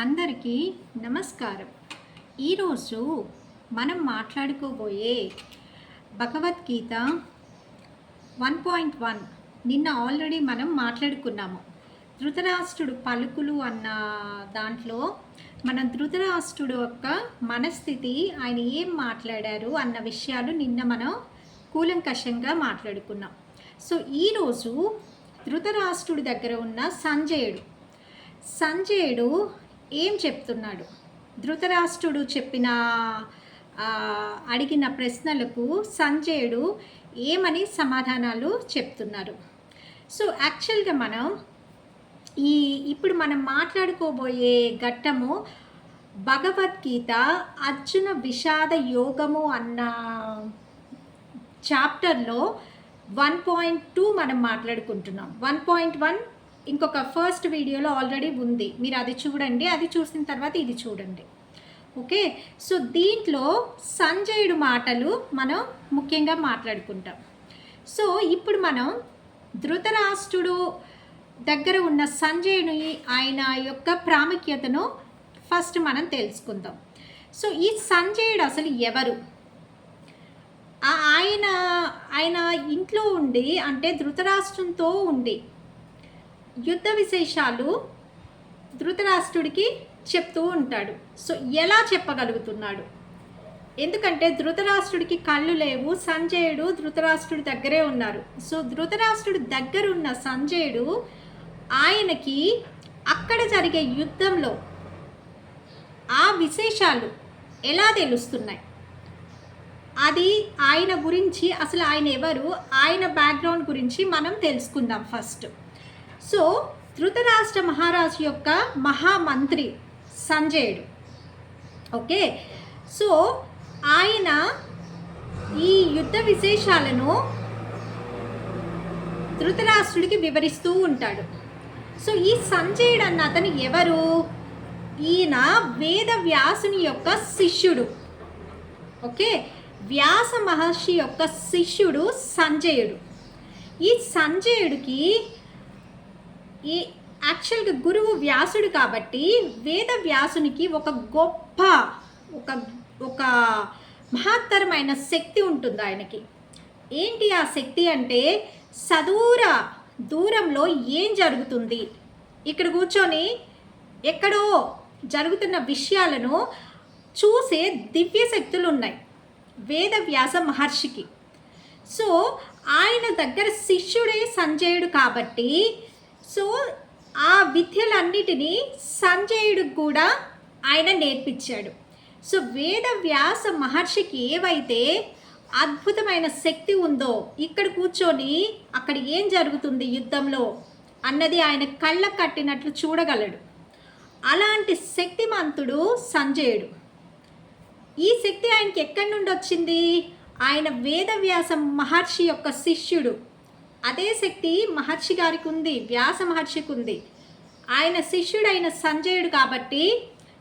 అందరికీ నమస్కారం. ఈరోజు మనం మాట్లాడుకోబోయే భగవద్గీత వన్ పాయింట్ వన్. నిన్న ఆల్రెడీ మనం మాట్లాడుకున్నాము. ధృతరాష్ట్రుడు పలుకులు అన్న దాంట్లో మన ధృతరాష్ట్రుడు యొక్క మనస్థితి ఆయన ఏం మాట్లాడారు అన్న విషయాలు నిన్న మనం కూలంకషంగా మాట్లాడుకున్నాం. సో ఈరోజు ధృతరాష్ట్రుడి దగ్గర ఉన్న సంజయుడు. సంజయుడు ఏం చెప్తున్నాడు? ధృతరాష్ట్రుడు చెప్పిన అడిగిన ప్రశ్నలకు సంజయుడు ఏమని సమాధానాలు చెప్తున్నారు? సో యాక్చువల్గా మనం ఈ ఇప్పుడు మనం మాట్లాడుకోబోయే ఘట్టము భగవద్గీత అర్జున విషాద యోగము అన్న చాప్టర్లో వన్ పాయింట్ టూ మనం మాట్లాడుకుంటున్నాం. వన్ పాయింట్ వన్ ఇంకొక ఫస్ట్ వీడియోలో ఆల్రెడీ ఉంది. మీరు అది చూడండి అది చూసిన తర్వాత ఇది చూడండి. ఓకే సో దీంట్లో సంజయుడు మాటలు మనం ముఖ్యంగా మాట్లాడుకుంటాం. సో ఇప్పుడు మనం ధృతరాష్ట్రుడు దగ్గర ఉన్న సంజయుని ఆయన యొక్క ప్రాముఖ్యతను ఫస్ట్ మనం తెలుసుకుందాం. సో ఈ సంజయుడు అసలు ఎవరు? ఆ- ఆయన ఆయన ఇంట్లో ఉండి అంటే ధృతరాష్ట్రంతో ఉండి యుద్ధ విశేషాలు ధృతరాష్ట్రుడికి చెప్తూ ఉంటాడు. సో ఎలా చెప్పగలుగుతున్నాడు? ఎందుకంటే ధృతరాష్ట్రుడికి కళ్ళు లేవు సంజయుడు ధృతరాష్ట్రుడి దగ్గరే ఉన్నారు. సో ధృతరాష్ట్రుడి దగ్గర ఉన్న సంజయుడు ఆయనకి అక్కడ జరిగే యుద్ధంలో ఆ విశేషాలు ఎలా తెలుస్తున్నాయి? అది ఆయన గురించి అసలు ఆయన ఎవరు? ఆయన బ్యాక్గ్రౌండ్ గురించి మనం తెలుసుకుందాం ఫస్ట్ సో ధృతరాష్ట్ర మహారాజు యొక్క మహామంత్రి సంజయుడు. ఓకే? సో ఆయన ఈ యుద్ధ విశేషాలను ధృతరాష్ట్రుడికి వివరిస్తూ ఉంటాడు. సో ఈ సంజయుడు అన్న అతను ఎవరు? ఈయన వేద వ్యాసుని యొక్క శిష్యుడు. ఓకే? వ్యాస మహర్షి యొక్క శిష్యుడు సంజయుడు. ఈ సంజయుడికి ఈ యాక్చువల్గా గురువు వ్యాసుడు కాబట్టి వేద వ్యాసునికి ఒక గొప్ప ఒక ఒక మహత్తరమైన శక్తి ఉంటుంది ఆయనకి. ఏంటి ఆ శక్తి అంటే సదూర దూరంలో ఏం జరుగుతుంది? ఇక్కడ కూర్చొని ఎక్కడో జరుగుతున్న విషయాలను చూసే దివ్య శక్తులు ఉన్నాయి. వేద వ్యాస మహర్షికి. సో ఆయన దగ్గర శిష్యుడే సంజయుడు కాబట్టి సో ఆ విద్యలన్నిటినీ సంజయుడికి కూడా ఆయన నేర్పించాడు. సో వేద వ్యాస మహర్షికి ఏవైతే అద్భుతమైన శక్తి ఉందో ఇక్కడ కూర్చొని అక్కడ ఏం జరుగుతుంది యుద్ధంలో అన్నది ఆయన కళ్ళ కట్టినట్లు చూడగలడు. అలాంటి శక్తిమంతుడు సంజయుడు. ఈ శక్తి ఆయనకి ఎక్కడి నుండి వచ్చింది ఆయన వేదవ్యాస మహర్షి యొక్క శిష్యుడు అదే శక్తి మహర్షి గారికి ఉంది వ్యాస మహర్షికి ఉంది ఆయన శిష్యుడైన సంజయుడు కాబట్టి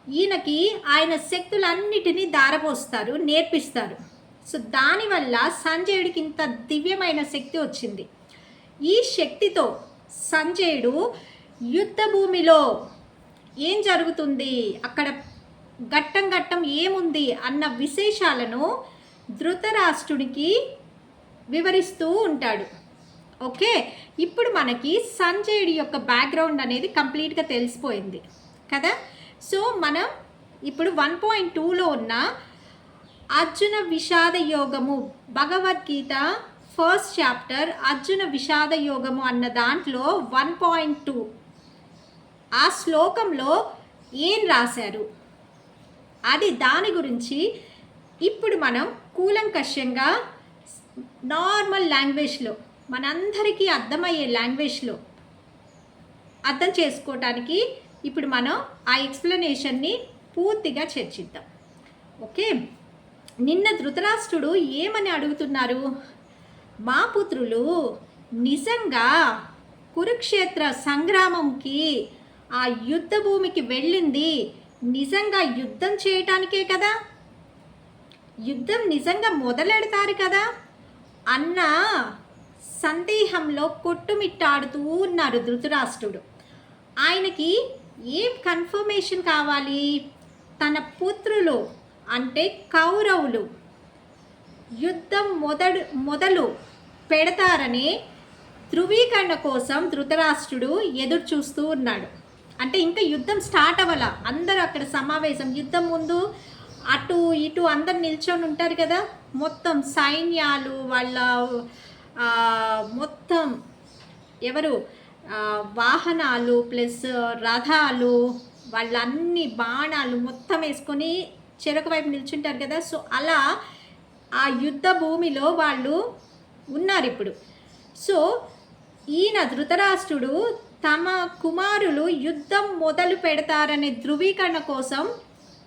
ఈయనకి ఆయన శక్తులన్నిటినీ దారపోస్తారు నేర్పిస్తారు. సో దానివల్ల సంజయుడికి ఇంత దివ్యమైన శక్తి వచ్చింది. ఈ శక్తితో సంజయుడు యుద్ధ భూమిలో ఏం జరుగుతుంది? అక్కడ ఘట్టం ఘట్టం ఏముంది? అన్న విశేషాలను ధృతరాష్ట్రుడికి వివరిస్తూ ఉంటాడు. ఓకే? ఇప్పుడు మనకి సంజయుడి యొక్క బ్యాక్గ్రౌండ్ అనేది కంప్లీట్గా తెలిసిపోయింది కదా? సో మనం ఇప్పుడు వన్ పాయింట్ టూలో ఉన్న అర్జున విషాద యోగము భగవద్గీత ఫస్ట్ చాప్టర్ అర్జున విషాద యోగము అన్న దాంట్లో వన్ పాయింట్ టూ ఆ శ్లోకంలో ఏం రాశారు? అది దాని గురించి ఇప్పుడు మనం కూలంకషంగా నార్మల్ లాంగ్వేజ్లో మనందరికీ అర్థమయ్యే లాంగ్వేజ్లో అర్థం చేసుకోవటానికి ఇప్పుడు మనం ఆ ఎక్స్ప్లెనేషన్ని పూర్తిగా చర్చిద్దాం. ఓకే? నిన్న ధృతరాష్ట్రుడు ఏమని అడుగుతున్నారు? మా పుత్రులు నిజంగా కురుక్షేత్ర సంగ్రామంకి ఆ యుద్ధ భూమికి వెళ్ళింది. నిజంగా యుద్ధం చేయటానికే కదా? యుద్ధం నిజంగా మొదలెడతారు కదా? అన్న సందేహంలో కొట్టుమిట్టాడుతూ ఉన్నారు ధృతరాష్ట్రుడు. ఆయనకి ఏం కన్ఫర్మేషన్ కావాలి? తన పుత్రులు అంటే కౌరవులు. యుద్ధం మొదడు మొదలు పెడతారని ధృవీకరణ కోసం ధృతరాష్ట్రుడు ఎదురు చూస్తూ ఉన్నాడు. అంటే ఇంకా యుద్ధం స్టార్ట్ అవ్వాల. అందరూ అక్కడ సమావేశం. యుద్ధం ముందు అటు ఇటు అందరు నిల్చొని ఉంటారు కదా? మొత్తం సైన్యాలు వాళ్ళ మొత్తం ఎవరు? వాహనాలు ప్లస్ రథాలు వాళ్ళన్ని బాణాలు మొత్తం వేసుకొని చెరొక వైపు నిల్చుంటారు కదా. సో అలా ఆ యుద్ధ భూమిలో వాళ్ళు ఉన్నారు ఇప్పుడు. సో ఈయన ధృతరాష్ట్రుడు తమ కుమారులు యుద్ధం మొదలు పెడతారనే ధృవీకరణ కోసం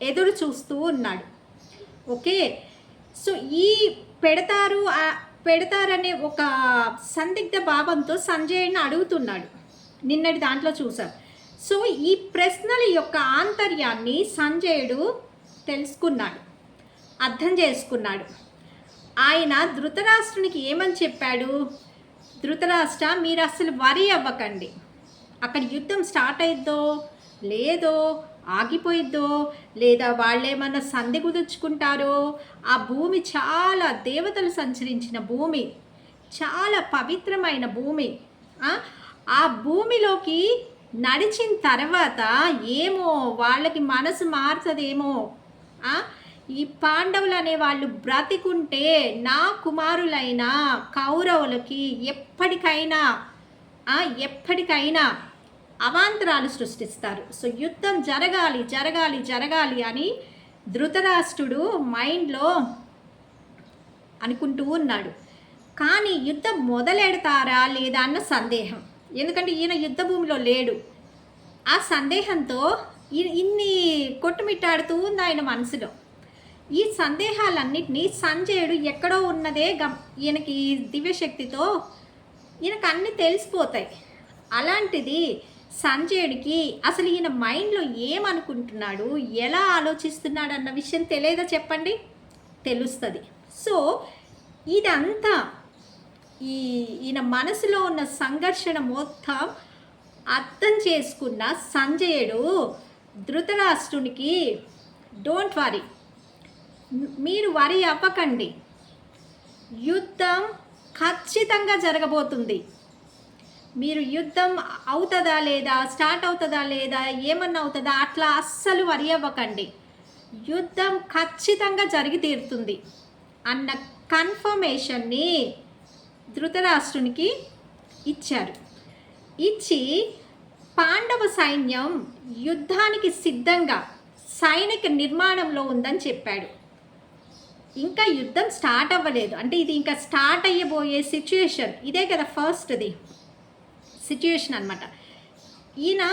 ఎదురు చూస్తూ ఉన్నాడు. ఓకే? సో ఈ పెడతారు పెడతారనే ఒక సందిగ్ధ భావంతో సంజయ్ని అడుగుతున్నాడు. నిన్నటి దాంట్లో చూసాం సో ఈ ప్రశ్నల యొక్క ఆంతర్యాన్ని సంజయుడు తెలుసుకున్నాడు. అర్థం చేసుకున్నాడు. ఆయన ధృతరాష్ట్రునికి ఏమని చెప్పాడు? ధృతరాష్ట్ర మీరు అసలు వరి అవ్వకండి. అక్కడ యుద్ధం స్టార్ట్ అయిద్దో లేదో ఆగిపోయిద్దో? లేదా వాళ్ళేమన్నా సంధి కుదుర్చుకుంటారో? ఆ భూమి చాలా దేవతలు సంచరించిన భూమి. చాలా పవిత్రమైన భూమి. ఆ, భూమిలోకి నడిచిన తర్వాత ఏమో వాళ్ళకి మనసు మారుతుందేమో. ఈ పాండవులు అనే వాళ్ళు బ్రతికుంటే నా కుమారులైన కౌరవులకి ఎప్పటికైనా ఎప్పటికైనా అవాంతరాలు సృష్టిస్తారు. సో యుద్ధం జరగాలి జరగాలి జరగాలి అని ధృతరాష్ట్రుడు మైండ్లో అనుకుంటూ ఉన్నాడు. కానీ యుద్ధం మొదలెడతారా లేదా అన్న సందేహం. ఎందుకంటే ఈయన యుద్ధ భూమిలో లేడు. ఆ సందేహంతో ఇన్ని కొట్టుమిట్టాడుతూ ఉంది ఆయన మనసులో. ఈ సందేహాలన్నింటినీ సంజయుడు ఎక్కడో ఉన్నదే గమ్ ఈయనకి దివ్యశక్తితో ఈయనకు అన్నీ తెలిసిపోతాయి. అలాంటిది సంజయుడికి అసలు ఈయన మైండ్లో ఏమనుకుంటున్నాడు? ఎలా ఆలోచిస్తున్నాడు అన్న విషయం తెలియదా చెప్పండి? తెలుస్తుంది. సో ఇదంతా ఈ ఈయన మనసులో ఉన్న సంఘర్షణ మొత్తం అర్థం చేసుకున్న సంజయుడు ధృతరాష్ట్రునికి డోంట్ వరీ మీరు వరి అవ్వకండి. యుద్ధం ఖచ్చితంగా జరగబోతుంది. మీరు యుద్ధం అవుతుందా లేదా స్టార్ట్ అవుతుందా లేదా ఏమన్నా అవుతుందా అట్లా అస్సలు వరి అవ్వకండి. యుద్ధం ఖచ్చితంగా జరిగి తీరుతుంది. అన్న కన్ఫర్మేషన్ని ధృతరాష్ట్రునికి ఇచ్చారు. ఇచ్చి పాండవ సైన్యం యుద్ధానికి సిద్ధంగా సైనిక నిర్మాణంలో ఉందని చెప్పాడు. ఇంకా యుద్ధం స్టార్ట్ అవ్వలేదు. అంటే ఇది ఇంకా స్టార్ట్ అయ్యబోయే సిచ్యుయేషన్. ఇదే కదా ఫస్ట్ది. సిచ్యుయేషన్ అనమాట ఈయన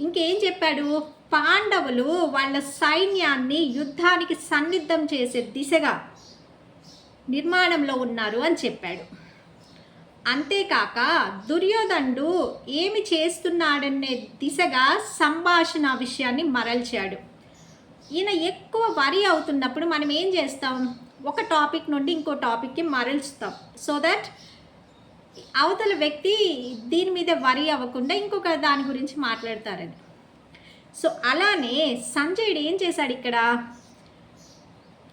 ఇంకేం చెప్పాడు? పాండవులు వాళ్ళ సైన్యాన్ని యుద్ధానికి సన్నిద్ధం చేసే దిశగా నిర్మాణంలో ఉన్నారు అని చెప్పాడు. అంతేకాక దుర్యోధనుడు ఏమి చేస్తున్నాడనే దిశగా సంభాషణ విషయాన్ని మరల్చాడు. ఈయన ఎక్కువ వరి అవుతున్నప్పుడు మనం ఏం చేస్తాం? ఒక టాపిక్ నుండి ఇంకో టాపిక్కి మరల్చుతాం. సో దట్ అవతల వ్యక్తి దీని మీద వరి అవ్వకుండా ఇంకొక దాని గురించి మాట్లాడతారని సో అలానే సంజయుడు ఏం చేశాడు ఇక్కడ?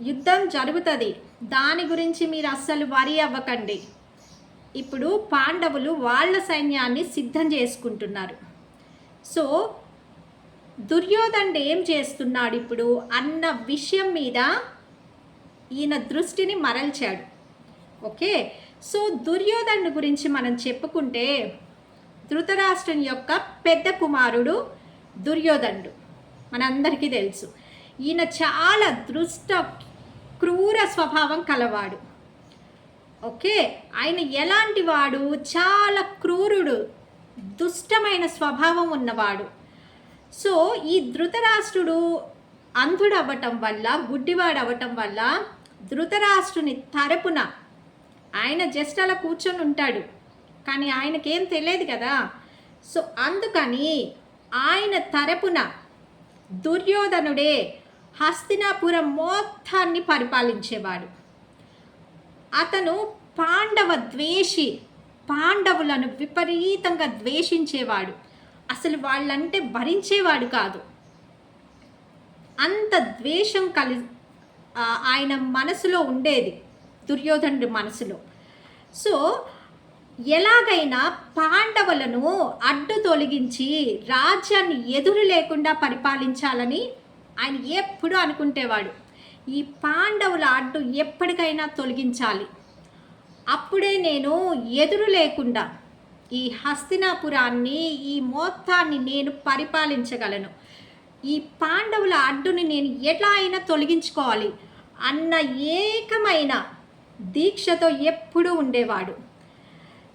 యుద్ధం జరుగుతుంది. దాని గురించి మీరు అస్సలు వరి అవ్వకండి. ఇప్పుడు పాండవులు వాళ్ళ సైన్యాన్ని సిద్ధం చేసుకుంటున్నారు. సో దుర్యోధనుడు ఏం చేస్తున్నాడు ఇప్పుడు? అన్న విషయం మీద ఈయన దృష్టిని మరల్చాడు. ఓకే? సో దుర్యోధను గురించి మనం చెప్పుకుంటే ధృతరాష్ట్రుని యొక్క పెద్ద కుమారుడు దుర్యోధనుడు. మనందరికీ తెలుసు. ఈయన చాలా దృష్ట క్రూర స్వభావం కలవాడు. ఓకే? ఆయన ఎలాంటి వాడు? చాలా క్రూరుడు దుష్టమైన స్వభావం ఉన్నవాడు. సో ఈ ధృతరాష్ట్రుడు అంధుడు అవ్వటం వల్ల గుడ్డివాడు వల్ల ధృతరాష్ట్రుని తరపున ఆయన జస్ట్ అలా కూర్చొని ఉంటాడు. కానీ ఆయనకేం తెలియదు కదా. సో అందుకని ఆయన తరపున దుర్యోధనుడే హస్తినాపురం మొత్తాన్ని పరిపాలించేవాడు. అతను పాండవ ద్వేషి పాండవులను విపరీతంగా ద్వేషించేవాడు. అసలు వాళ్ళంటే భరించేవాడు కాదు. అంత ద్వేషం కలి ఆయన మనసులో ఉండేది. దుర్యోధనుడి మనసులో. సో ఎలాగైనా పాండవులను అడ్డు తొలగించి రాజ్యాన్ని ఎదురు లేకుండా పరిపాలించాలని ఆయన ఎప్పుడూ అనుకుంటేవాడు. ఈ పాండవుల అడ్డు ఎప్పటికైనా తొలగించాలి. అప్పుడే నేను ఎదురు లేకుండా ఈ హస్తినాపురాన్ని ఈ మొత్తాన్ని నేను పరిపాలించగలను. ఈ పాండవుల అడ్డుని నేను ఎట్లా అయినా తొలగించుకోవాలి అన్న ఏకమైన దీక్షతో ఎప్పుడూ ఉండేవాడు.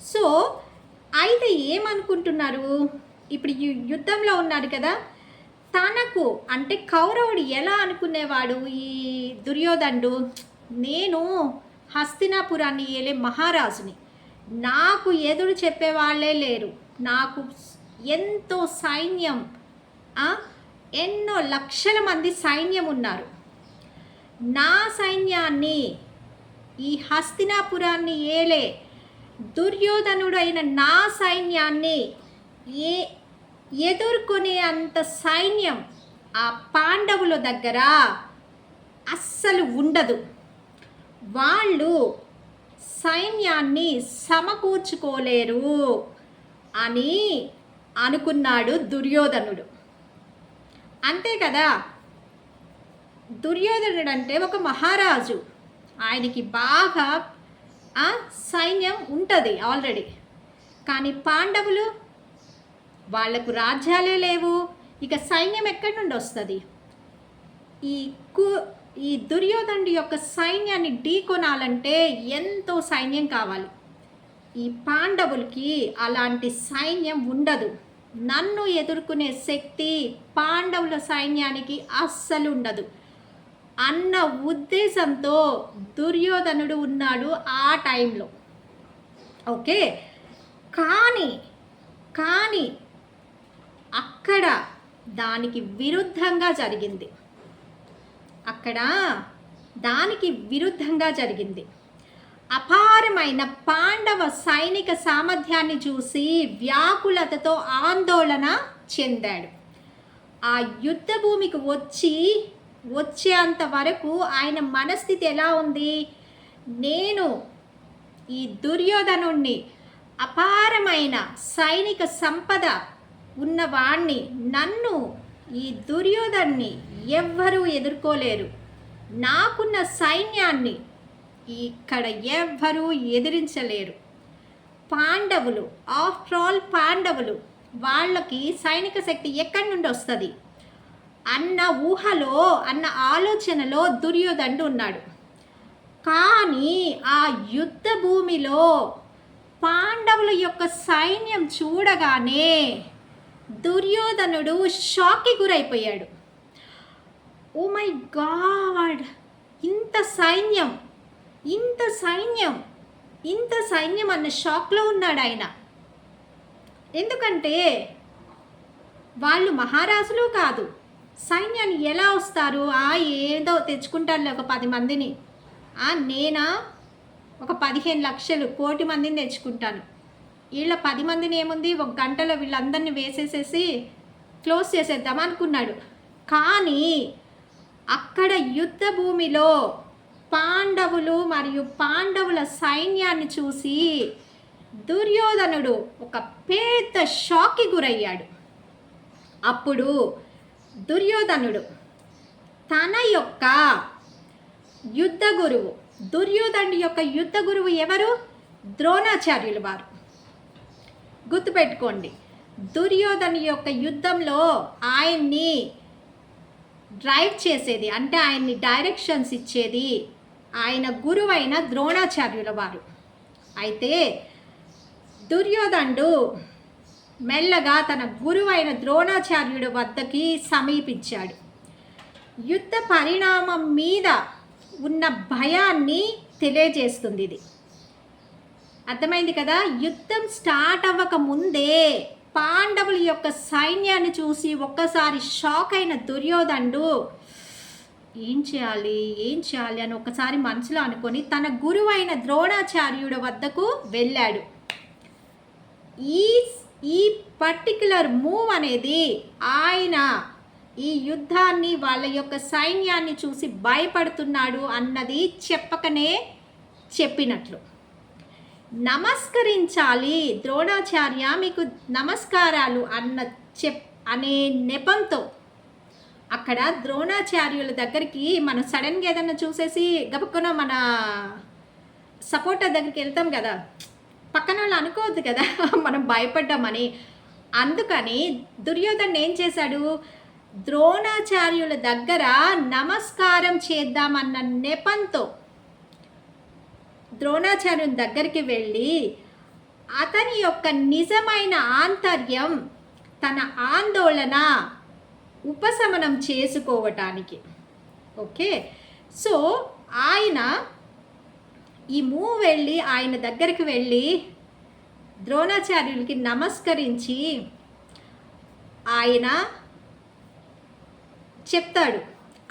సో అయితే ఏమనుకుంటున్నారు? ఇప్పుడు యుద్ధంలో ఉన్నాడు కదా తనకు అంటే కౌరవుడు ఎలా అనుకునేవాడు ఈ దుర్యోధనుడు? నేను హస్తినాపురాన్ని ఏలే మహారాజుని. నాకు ఎదురు చెప్పేవాళ్ళే లేరు. నాకు ఎంతో సైన్యం ఎన్నో లక్షల మంది సైన్యం ఉన్నారు. నా సైన్యాన్ని ఈ హస్తినాపురాన్ని ఏలే దుర్యోధనుడైన నా సైన్యాన్ని ఏ ఎదుర్కొనే అంత సైన్యం ఆ పాండవుల దగ్గర అస్సలు ఉండదు. వాళ్ళు సైన్యాన్ని సమకూర్చుకోలేరు అని అనుకున్నాడు దుర్యోధనుడు. అంతే కదా? దుర్యోధనుడు అంటే ఒక మహారాజు. ఆయనకి బాగా ఆ, సైన్యం ఉంటుంది ఆల్రెడీ. కానీ పాండవులు వాళ్ళకు రాజ్యాలే లేవు. ఇక సైన్యం ఎక్కడి నుండి వస్తుంది? ఈ కు ఈ దుర్యోధనుడి యొక్క సైన్యాన్ని ఢీకొనాలంటే ఎంతో సైన్యం కావాలి. ఈ పాండవులకి అలాంటి సైన్యం ఉండదు. నన్ను ఎదుర్కొనే శక్తి పాండవుల సైన్యానికి అస్సలు ఉండదు. అన్న ఉద్దేశంతో దుర్యోధనుడు ఉన్నాడు ఆ టైంలో. ఓకే? కానీ కానీ అక్కడ దానికి విరుద్ధంగా జరిగింది. అక్కడ దానికి విరుద్ధంగా జరిగింది. అపారమైన పాండవ సైనిక సామర్థ్యాన్ని చూసి వ్యాకులతతో ఆందోళన చెందాడు. ఆ యుద్ధ భూమికి వచ్చి వచ్చేంత వరకు ఆయన మనస్థితి ఎలా ఉంది? నేను ఈ దుర్యోధనుణ్ణి అపారమైన సైనిక సంపద ఉన్నవాణ్ణి నన్ను ఈ దుర్యోధన్ని ఎవ్వరూ ఎదుర్కోలేరు. నాకున్న సైన్యాన్ని ఇక్కడ ఎవ్వరూ ఎదిరించలేరు. పాండవులు ఆఫ్టర్ ఆల్ పాండవులు వాళ్ళకి సైనిక శక్తి ఎక్కడి నుండి వస్తుంది? అన్న ఊహలో అన్న ఆలోచనలో దుర్యోధనుడు ఉన్నాడు. కానీ ఆ యుద్ధ భూమిలో పాండవుల యొక్క సైన్యం చూడగానే దుర్యోధనుడు షాక్కి గురైపోయాడు. Oh my God! ఇంత సైన్యం! ఇంత సైన్యం! ఇంత సైన్యం అన్న షాక్లో ఉన్నాడు ఆయన. ఎందుకంటే వాళ్ళు మహారాజులు కాదు. సైన్యాన్ని ఎలా వస్తారు? ఆ ఏదో తెచ్చుకుంటారులే ఒక పది మందిని. ఆ నేనా? ఒక పదిహేను లక్షలు కోటి మందిని తెచ్చుకుంటాను. వీళ్ళ పది మందిని ఏముంది? ఒక గంటలో వీళ్ళందరినీ వేసేసేసి క్లోజ్ చేసేద్దాం అనుకున్నాడు. కానీ అక్కడ యుద్ధ భూమిలో పాండవులు మరియు పాండవుల సైన్యాన్ని చూసి దుర్యోధనుడు ఒక పెద్ద షాక్కి గురయ్యాడు. అప్పుడు దుర్యోధనుడు. తన యొక్క యుద్ధ గురువు దుర్యోధనుడి యొక్క యుద్ధ గురువు ఎవరు? ద్రోణాచార్యులు వారు. గుర్తుపెట్టుకోండి దుర్యోధను యొక్క యుద్ధంలో ఆయన్ని డ్రైవ్ చేసేది అంటే ఆయన్ని డైరెక్షన్స్ ఇచ్చేది ఆయన గురువైన ద్రోణాచార్యుల వారు. అయితే దుర్యోధనుడు మెల్లగా తన గురువైన ద్రోణాచార్యుడి వద్దకి సమీపించాడు. యుద్ధ పరిణామం మీద ఉన్న భయాన్ని తెలియజేస్తుంది ఇది. అర్థమైంది కదా? యుద్ధం స్టార్ట్ అవ్వక ముందే పాండవుల యొక్క సైన్యాన్ని చూసి ఒక్కసారి షాక్ అయిన దుర్యోధనుడు ఏం చేయాలి? ఏం చేయాలి? అని ఒకసారి మనసులో అనుకొని తన గురువైన ద్రోణాచార్యుడి వద్దకు వెళ్ళాడు. ఈ ఈ పర్టికులర్ మూవ్ అనేది ఆయన ఈ యుద్ధాన్ని వాళ్ళ యొక్క సైన్యాన్ని చూసి భయపడుతున్నాడు అన్నది చెప్పకనే చెప్పినట్లు. నమస్కరించాలి ద్రోణాచార్య మీకు నమస్కారాలు అన్న చెప్ అనే నెపంతో అక్కడ ద్రోణాచార్యుల దగ్గరికి మనం సడన్గా ఏదన్నా చూసేసి గబక్కున మన సపోర్టర్ దగ్గరికి వెళ్తాం కదా. పక్కన వాళ్ళు అనుకోవద్దు కదా. మనం భయపడ్డామని. అందుకని దుర్యోధన్ ఏం చేశాడు? ద్రోణాచార్యుల దగ్గర నమస్కారం చేద్దామన్న నెపంతో ద్రోణాచార్యుని దగ్గరికి వెళ్ళి అతని యొక్క నిజమైన ఆంతర్యం తన ఆందోళన ఉపశమనం చేసుకోవటానికి. ఓకే? సో ఆయన ఈ మూవ్ వెళ్ళి ఆయన దగ్గరికి వెళ్ళి ద్రోణాచార్యులకి నమస్కరించి ఆయన చెప్తాడు.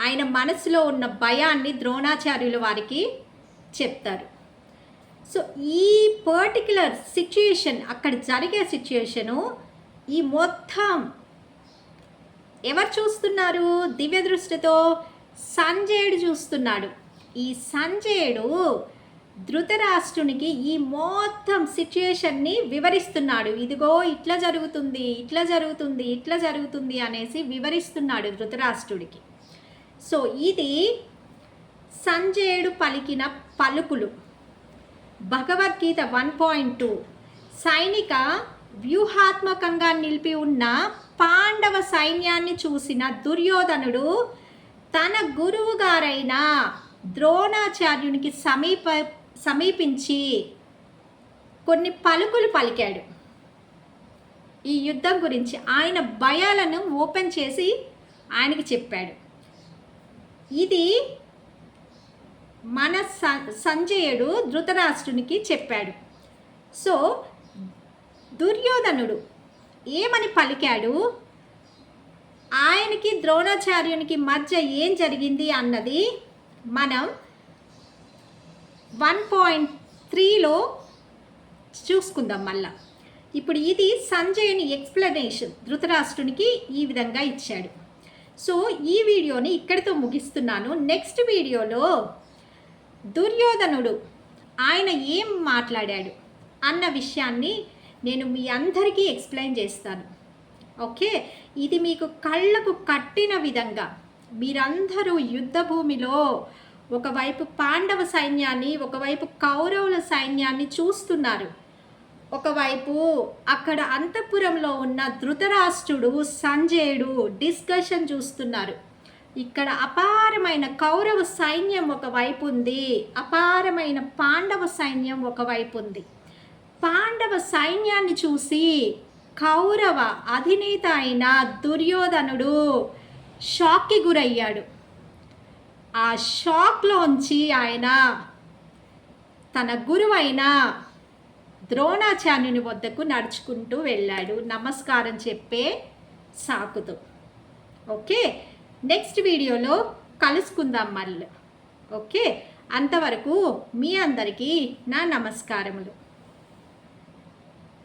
ఆయన మనసులో ఉన్న భయాన్ని ద్రోణాచార్యుల వారికి చెప్తారు. సో ఈ పర్టికులర్ సిచ్యుయేషన్ అక్కడ జరిగే సిచ్యుయేషను ఈ మొత్తం ఎవరు చూస్తున్నారు? దివ్య దృష్టితో సంజయుడు చూస్తున్నాడు. ఈ సంజయుడు ధృతరాష్ట్రునికి ఈ మొత్తం సిచ్యుయేషన్ని వివరిస్తున్నాడు. ఇదిగో ఇట్లా జరుగుతుంది ఇట్లా జరుగుతుంది ఇట్లా జరుగుతుంది అనేసి వివరిస్తున్నాడు ధృతరాష్ట్రుడికి. సో ఇది సంజయుడు పలికిన పలుకులు. Bhagavad Gita one point two. సైనిక వ్యూహాత్మకంగా నిలిపి ఉన్న పాండవ సైన్యాన్ని చూసిన దుర్యోధనుడు తన గురువుగారైన ద్రోణాచార్యునికి సమీప సమీపించి కొన్ని పలుకులు పలికాడు. ఈ యుద్ధం గురించి ఆయన భయాలను ఓపెన్ చేసి ఆయనకి చెప్పాడు. ఇది మన సంజయుడు ధృతరాష్ట్రునికి చెప్పాడు. సో దుర్యోధనుడు ఏమని పలికాడు? ఆయనకి ద్రోణాచార్యునికి మధ్య ఏం జరిగింది అన్నది మనం వన్ పాయింట్ త్రీలో చూసుకుందాం మళ్ళా. ఇప్పుడు ఇది సంజయుని ఎక్స్ప్లెనేషన్ ధృతరాష్ట్రునికి ఈ విధంగా ఇచ్చాడు. సో ఈ వీడియోని ఇక్కడితో ముగిస్తున్నాను. నెక్స్ట్ వీడియోలో దుర్యోధనుడు ఆయన ఏం మాట్లాడాడు అన్న విషయాన్ని నేను మీ అందరికీ ఎక్స్ప్లెయిన్ చేస్తాను. ఓకే? ఇది మీకు కళ్ళకు కట్టిన విధంగా మీరందరూ యుద్ధభూమిలో ఒకవైపు పాండవ సైన్యాన్ని ఒకవైపు కౌరవుల సైన్యాన్ని చూస్తున్నారు. ఒకవైపు అక్కడ అంతఃపురంలో ఉన్న ధృతరాష్ట్రుడు సంజయుడు డిస్కషన్ చూస్తున్నారు. ఇక్కడ అపారమైన కౌరవ సైన్యం ఒకవైపు ఉంది. అపారమైన పాండవ సైన్యం ఒకవైపు ఉంది. పాండవ సైన్యాన్ని చూసి కౌరవ అధినేత అయిన దుర్యోధనుడు షాక్కి గురయ్యాడు. ఆ షాక్లోంచి ఆయన తన గురువైన ద్రోణాచార్యుని వద్దకు నడుచుకుంటూ వెళ్ళాడు. నమస్కారం చెప్పే సాకుతో. ఓకే? నెక్స్ట్ వీడియోలో కలుసుకుందాం మళ్ళీ. ఓకే? అంతవరకు మీ అందరికీ నా నమస్కారములు.